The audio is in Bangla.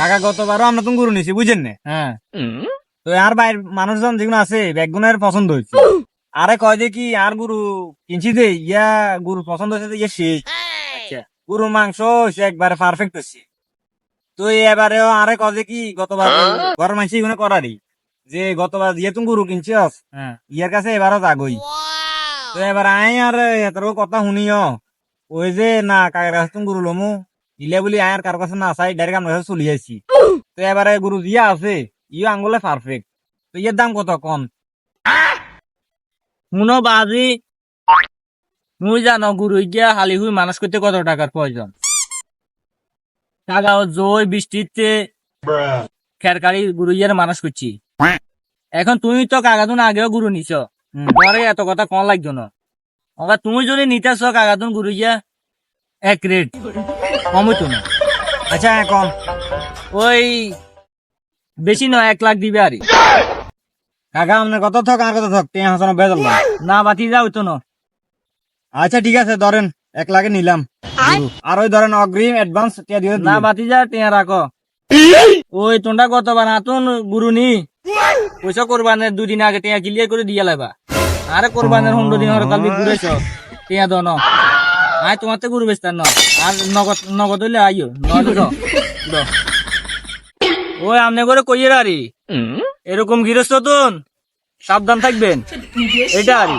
কাকা গতবারও আমরা তুমি গরু নিছি বুঝেন না? হ্যাঁ। তো আর বাইর মানুষজন যেগুলো আছে ব্যাগগুনের পছন্দ হয়েছে। আরে কয় যে কি আর গুরু কিনছি দে ইয়া গুরু পছন্দ হয়েছে যে ইয়া শেষ আচ্ছা। গরুর মাংস সে একবারে পারফেক্ট হচ্ছে তো এবারেও আরে কয় যে কি গতবার ঘরের মাংস এগুলো করারই। যে গতবার ইয়ে তুমি গরু কিনছিস হ্যাঁ। ইয়ার কাছে এবারও যাগই তো এবার আই আর এতরও কথা শুনিও। ওই যে না কাকের কাছে তুমি গরু লমু। ইলে বলি আয় আর কার কাছে না চাই ডাইরেক্ট আমার কাছে চলে যাইছি তো এবারে গরু দিয়া আছে ইও আঙ্গুলে পারফেক্ট তো ইয়ের দাম কত কম শুনো বাজি মুই জানো গুরু গিয়া হালি হুই মানুষ করতে কত টাকার প্রয়োজন টাকা ও জয় বৃষ্টিতে খেরকারি গুরু গিয়ার মানুষ করছি এখন তুমি তো কাগাতুন আগেও গুরু নিছ। পরে এত কথা কম লাগতো না তুমি যদি নিতেছ কাগাতুন গুরু গিয়া এক রেট কম হইতো না। আচ্ছা এখন ওই বেশি নয় এক লাখ দিবে আরে কাকা আপনার কত থাক আর কত থাক? টেন হাসানো বেজাল না। না বাতি যা হইতো না। আচ্ছা ঠিক আছে ধরেন এক লাখে নিলাম। আর ওই ধরেন অগ্রিম অ্যাডভান্স টিয়া দিয়ে না বাতি যা টিয়া রাখো। ওই তোমরা কত বানাতুন গুরু নি পয়সা কোরবানের দুদিন আগে টিয়া ক্লিয়ার করে দিয়ে লাইবা। আরে কোরবানের হুন্ডো দিন হরে কালকে ঘুরেছ। টিয়া দন আয় তোমার তো গুরু বেচতার ন। আর নগদ নগদ হইলে আইও নগদ। ওই আমনে করে কইয়ের আরি। এরকম গৃহস্থ তুন সাবধান থাকবেন। এটা আরি।